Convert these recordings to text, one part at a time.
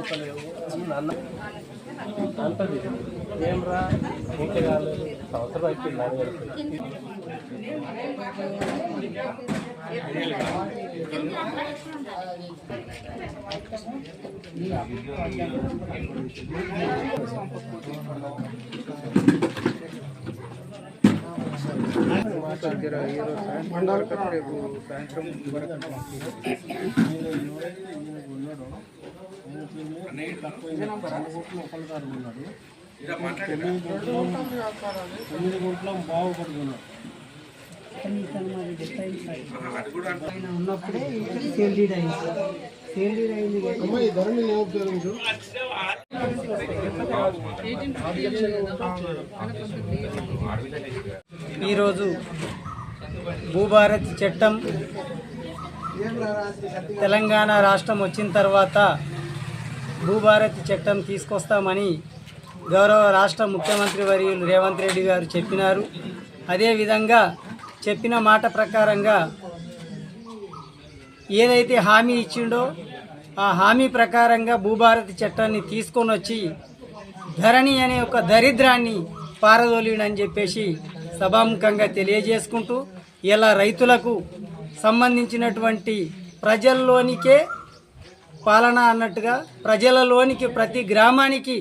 పోతలేవు పోతలేవు అన్న అంటది ఏం రా? ఇంకా కాలేదు సంవత్సరం అయిపోయింది అని వెళ్తుంది సాయంత్రం రేపు సాయంత్రం తొమ్మిది గుంట్లో బాగుపడుతున్నాడు ఉన్నప్పుడే సేల్ డీడ్ అయింది సేల్ డీడ్ అయింది ధరని ఈరోజు భూభారత్ చట్టం తెలంగాణ రాష్ట్రం వచ్చిన తర్వాత భూభారత్ చట్టం తీసుకొస్తామని గౌరవ రాష్ట్ర ముఖ్యమంత్రి వర్యులు రేవంత్ రెడ్డి గారు చెప్పినారు. అదేవిధంగా చెప్పిన మాట ప్రకారంగా ఏదైతే హామీ ఇచ్చిండో ఆ హామీ ప్రకారంగా భూభారతి చట్టాన్ని తీసుకొని వచ్చి ధరణి అనే ఒక దరిద్రాన్ని పారదోలిడని చెప్పేసి సభాముఖంగా తెలియజేసుకుంటూ ఇలా రైతులకు సంబంధించినటువంటి ప్రజల్లోనికే పాలన అన్నట్టుగా ప్రజలలోనికి ప్రతి గ్రామానికి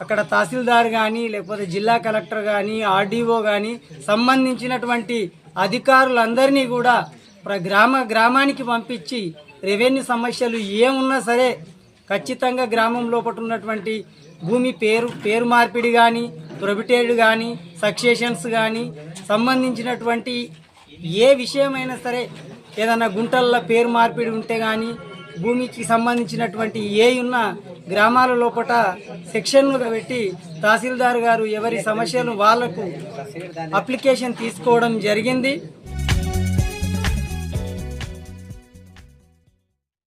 అక్కడ తహసీల్దార్ కానీ లేకపోతే జిల్లా కలెక్టర్ కానీ ఆర్డీఓ కానీ సంబంధించినటువంటి అధికారులందరినీ కూడా ప్ర గ్రామ గ్రామానికి పంపించి రెవెన్యూ సమస్యలు ఏమున్నా సరే ఖచ్చితంగా గ్రామం లోపల ఉన్నటువంటి భూమి పేరు పేరు మార్పిడి కానీ ప్రొబిటేడ్ కానీ సక్సేషన్స్ కానీ సంబంధించినటువంటి ఏ విషయమైనా సరే ఏదైనా గుంటల్లో పేరు మార్పిడి ఉంటే కానీ భూమికి సంబంధించినటువంటి ఏ ఉన్న గ్రామాల లోపల సెక్షన్లుగా పెట్టి తహసీల్దార్ గారు ఎవరి సమస్యలు వాళ్ళకు అప్లికేషన్ తీసుకోవడం జరిగింది.